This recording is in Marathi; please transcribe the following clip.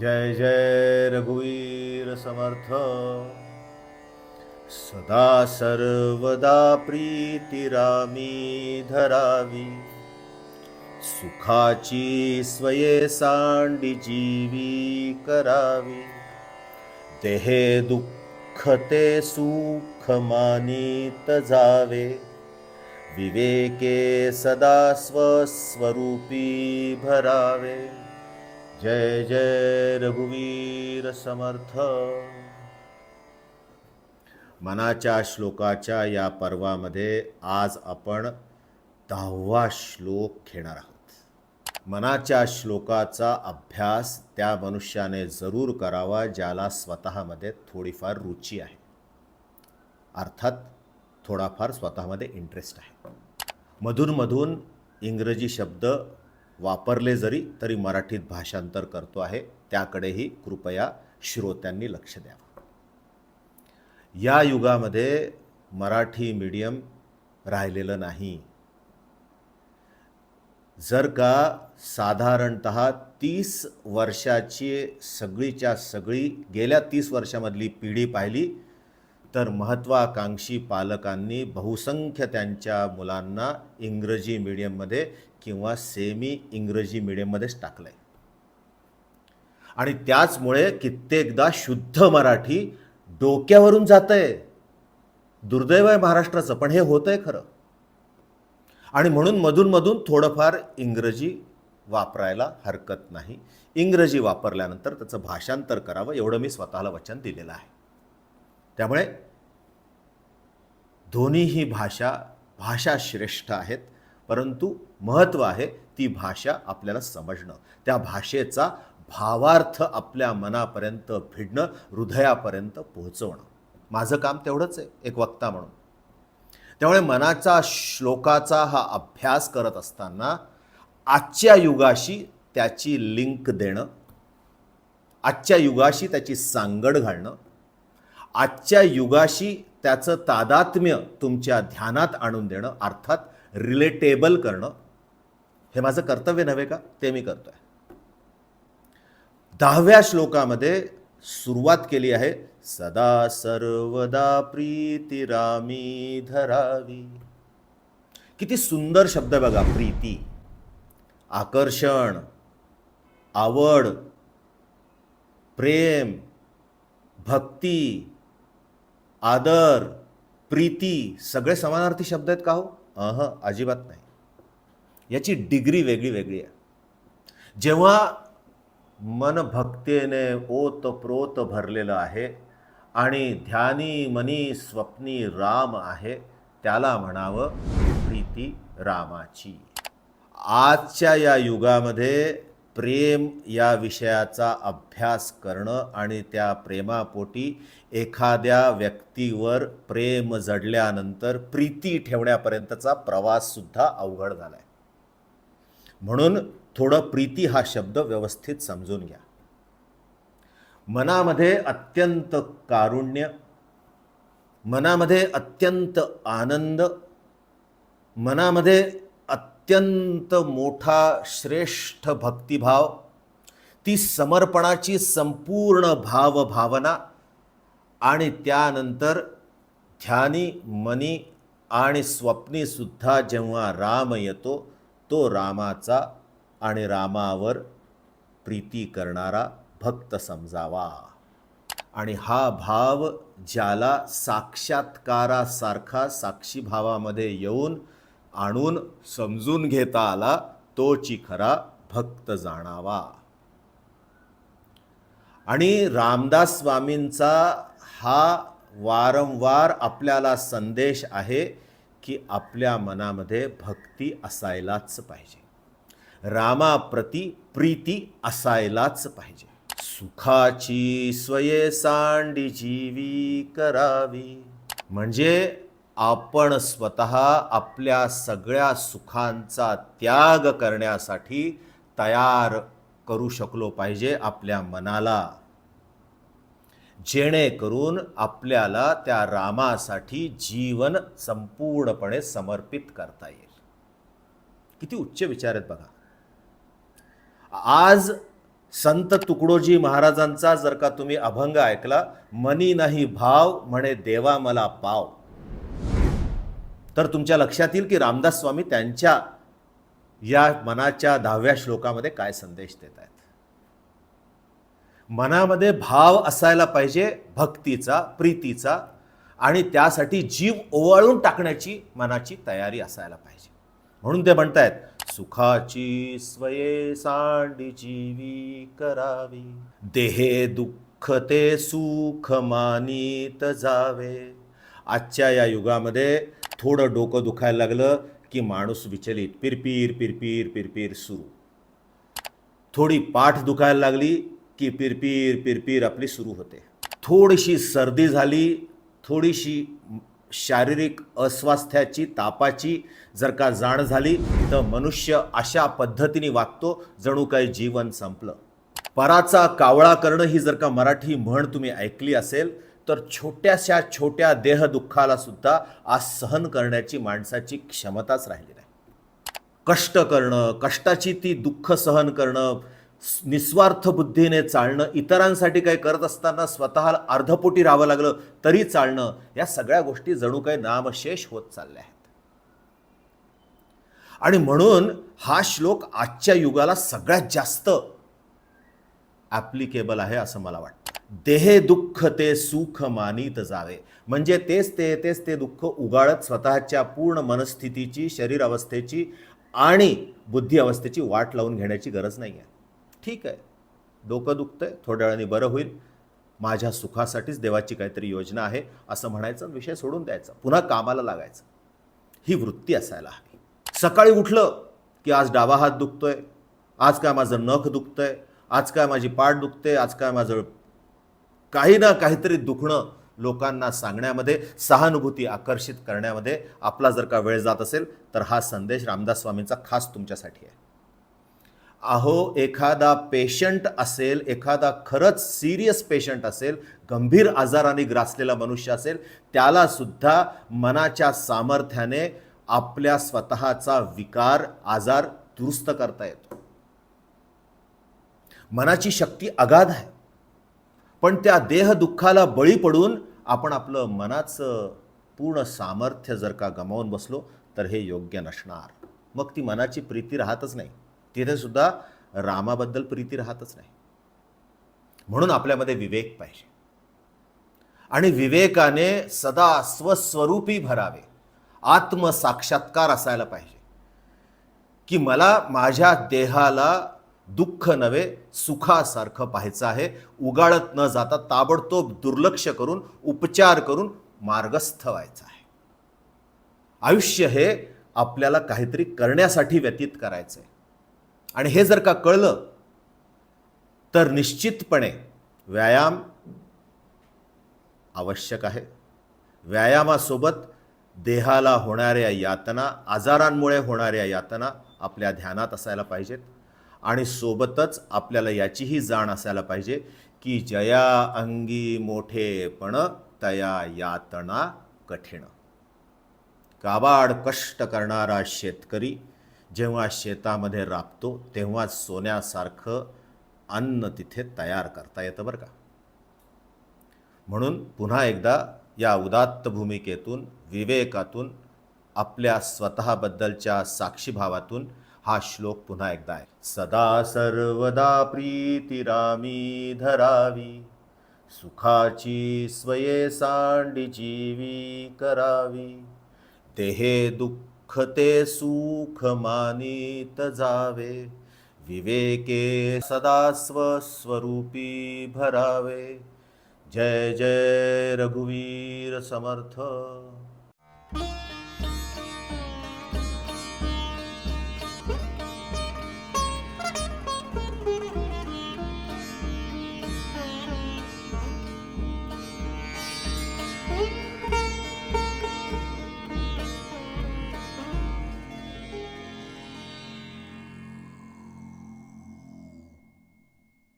जय जय रघुवीर समर्थ। सदा सर्वदा प्रीतिरामी धरावी। सुखाची स्वये सांडी जीवी करावी। देहे दुःख ते सुख मानित जावे। विवेके सदा स्वस्वरूपी भरावे। जय जय रघुवीर समर्थ. मनाच्या श्लोकाच्या या पर्वामध्ये आज आपण दहावा श्लोक घेणार आहोत. मनाच्या श्लोकाचा अभ्यास त्या मनुष्याने जरूर करावा ज्याला स्वतःमध्ये थोडीफार रुची आहे. अर्थात थोडाफार स्वतःमध्ये इंटरेस्ट आहे. मधूनमधून इंग्रजी शब्द वापरले जरी तरी मराठीत भाषांतर करतो आहे. त्याकडेही कृपया श्रोत्यांनी लक्ष द्यावं या युगामध्ये मराठी मीडियम राहिलेलं नाही. जर का साधारणत तीस वर्षाची सगळीच्या सगळी गेल्या तीस वर्षामधली पिढी पाहिली तर महत्त्वाकांक्षी पालकांनी बहुसंख्य त्यांच्या मुलांना इंग्रजी मिडियममध्ये किंवा सेमी इंग्रजी मिडियममध्येच टाकलं आहे आणि त्याचमुळे कित्येकदा शुद्ध मराठी डोक्यावरून जात आहे दुर्दैव आहे महाराष्ट्राचं पण हे होतं आहे खरं. आणि म्हणून मधूनमधून थोडंफार इंग्रजी वापरायला हरकत नाही. इंग्रजी वापरल्यानंतर त्याचं भाषांतर करावं एवढं मी स्वतःला वचन दिलेलं आहे. त्यामुळे दोन्हीही भाषा भाषा श्रेष्ठ आहेत परंतु महत्त्व आहे ती भाषा आपल्याला समजणं. त्या भाषेचा भावार्थ आपल्या मनापर्यंत भिडणं हृदयापर्यंत पोहोचवणं. माझं काम तेवढंच आहे एक वक्ता म्हणून. त्यामुळे मनाचा श्लोकाचा हा अभ्यास करत असताना आजच्या युगाशी त्याची लिंक देणं आजच्या युगाशी त्याची सांगड घालणं आजच्या युगाशी त्याचं तादात्म्य तुमच्या ध्यानात आणून देणं अर्थात रिलेटेबल करणं हे माझं कर्तव्य नव्हे का? ते मी करतो आहे दहाव्या श्लोकामध्ये सुरुवात केली आहे सदा सर्वदा प्रीतिरामी धरावी. किती सुंदर शब्द बघा प्रीती. आकर्षण आवड प्रेम भक्ती आदर प्रीती सगळे समानार्थी शब्द आहेत का हो? अह अजिबात नाही. याची डिग्री वेगळी वेगळी आहे. जेव्हा मन भक्तीने ओत प्रोत भरलेलं आहे आणि ध्यानी मनी स्वप्नी राम आहे त्याला म्हणावं प्रीती रामाची. आजच्या या युगामध्ये प्रेम या विषयाचा अभ्यास करणं आणि त्या प्रेमापोटी एखाद्या व्यक्तीवर प्रेम जडल्यानंतर प्रीती ठेवण्यापर्यंतचा प्रवाससुद्धा अवघड झाला आहे म्हणून थोडं प्रीती हा शब्द व्यवस्थित समजून घ्या. मनामध्ये अत्यंत कारुण्य मनामध्ये अत्यंत आनंद मनामध्ये अत्यंत मोठा श्रेष्ठ भक्तिभाव ती समर्पणाची संपूर्ण भावभावना आणि त्यानंतर ध्यानी मनी आणि स्वप्नीसुद्धा जेव्हा राम येतो तो रामाचा आणि रामावर प्रीती करणारा भक्त समजावा. आणि हा भाव ज्याला साक्षात्कारासारखा साक्षीभावामध्ये येऊन आणून समजून घेता आला तोची खरा भक्त जाणावा. आणि रामदास स्वामींचा हा वारंवार आपल्याला संदेश आहे की आपल्या मनामध्ये भक्ती असायलाच पाहिजे. रामाप्रती प्रीती असायलाच पाहिजे. सुखाची स्वये सांडी जीवी करावी. म्हणजे आपण स्वतः आपल्या सगळ्या सुखांचा त्याग करण्यासाठी तयार करू शकलो पाहिजे आपल्या मनाला. जेणेकरून आपल्याला त्या रामासाठी जीवन संपूर्णपणे समर्पित करता येईल. किती उच्च विचार आहेत बघा. आज संत तुकडोजी महाराजांचा जर का तुम्ही अभंग ऐकला मनी नाही भाव म्हणे देवा मला पाव. तर तुमच्या लक्षात येईल की रामदास स्वामी त्यांच्या या मनाच्या दहाव्या श्लोकामध्ये काय संदेश देत आहेत. मनामध्ये भाव असायला पाहिजे भक्तीचा प्रीतीचा आणि त्यासाठी जीव ओवाळून टाकण्याची मनाची तयारी असायला पाहिजे. म्हणून ते म्हणतायत सुखाची स्वये सांडी जीवी करावी. देहे दुःख ते सुख मानित जावे. आजच्या या युगामध्ये थोडं डोकं दुखायला लागलं की माणूस विचलित पिरपीर पिरपीर पिरपीर सुरू. थोडी पाठ दुखायला लागली की पिरपीर पिरपीर आपली सुरू होते. थोडीशी सर्दी झाली थोडीशी शारीरिक अस्वास्थ्याची तापाची जर का जाण झाली तर मनुष्य अशा पद्धतीने वागतो जणू काही जीवन संपलं. पराचा कावळा करणं ही जर का मराठी म्हण तुम्ही ऐकली असेल तर छोट्याशा छोट्या देहदुःखाला सुद्धा आज सहन करण्याची माणसाची क्षमताच राहिली नाही. कष्ट करणं कष्टाची ती दुःख सहन करणं निस्वार्थ बुद्धीने चालणं इतरांसाठी काही करत असताना स्वतःला अर्धपोटी राहावं लागलं तरी चालणं या सगळ्या गोष्टी जणू काही नामशेष होत चालल्या आहेत. आणि म्हणून हा श्लोक आजच्या युगाला सगळ्यात जास्त ॲप्लिकेबल आहे असं मला वाटतं. देहे दुःख ते सुख मानित जावे. म्हणजे तेच ते तेच ते दुःख उगाळत स्वतःच्या पूर्ण मनस्थितीची शरीर अवस्थेची आणि बुद्धी अवस्थेची वाट लावून घेण्याची गरज नाही आहे ठीक आहे. डोकं दुखतंय थोड्या वेळाने बरं होईल. माझ्या सुखासाठीच देवाची काहीतरी योजना आहे असं म्हणायचं विषय सोडून द्यायचा. पुन्हा कामाला लागायचं. ही वृत्ती असायला हवी. सकाळी उठलं की आज डावा हात दुखतोय आज काय माझं नख दुखतंय आज काय माझी पाठ दुखते आज काय माझं काही ना काहीतरी दुखणं लोकांना सांगण्यामध्ये सहानुभूती आकर्षित करण्यामध्ये आपला जर का वेळ जात असेल तर हा संदेश रामदास स्वामींचा खास तुमच्यासाठी आहे. अहो एखादा पेशंट असेल एखादा खरंच सिरियस पेशंट असेल गंभीर आजाराने ग्रासलेला मनुष्य असेल त्याला सुद्धा मनाच्या सामर्थ्याने आपल्या स्वतःचा विकार आजार दुरुस्त करता येतो. मनाची शक्ती अगाध आहे. पण त्या देहदुःखाला बळी पडून आपण आपलं मनाचं पूर्ण सामर्थ्य जर का गमावून बसलो तर हे योग्य नसणार. मग ती मनाची प्रीती राहतच नाही. तिथे सुद्धा रामाबद्दल प्रीती राहतच नाही. म्हणून आपल्यामध्ये विवेक पाहिजे. आणि विवेकाने सदा स्वस्वरूपी भरावे. आत्मसाक्षात्कार असायला पाहिजे. की मला माझ्या देहाला दुःख नव्हे सुखासारखं पाहायचं आहे. उगाळत न जाता ताबडतोब दुर्लक्ष करून उपचार करून मार्गस्थ व्हायचा आहे. आयुष्य हे आपल्याला काहीतरी करण्यासाठी व्यतीत करायचं आहे आणि हे जर का कळलं तर निश्चितपणे व्यायाम आवश्यक आहे. व्यायामासोबत देहाला होणाऱ्या यातना आजारांमुळे होणाऱ्या यातना आपल्या ध्यानात असायला पाहिजेत. आणि सोबतच आपल्याला याचीही जाण असायला पाहिजे की जया अंगी मोठेपण तया यातना कठीण. काबाड कष्ट करणारा शेतकरी जेव्हा शेतामध्ये राबतो तेव्हा सोन्यासारखं अन्न तिथे तयार करता येतं बरं का. म्हणून पुन्हा एकदा या उदात्त भूमिकेतून विवेकातून आपल्या स्वतःबद्दलच्या साक्षीभावातून हा श्लोक पुन्हा एकदा आहे. सदा सर्वदा प्रीतिरामी धरावी सुखाची स्वये सांडी जीवी करावी. देहे दुःख ते सुख मानित जावे विवेके सदा स्वस्वरूपी भरावे. जय जय रघुवीर समर्थ.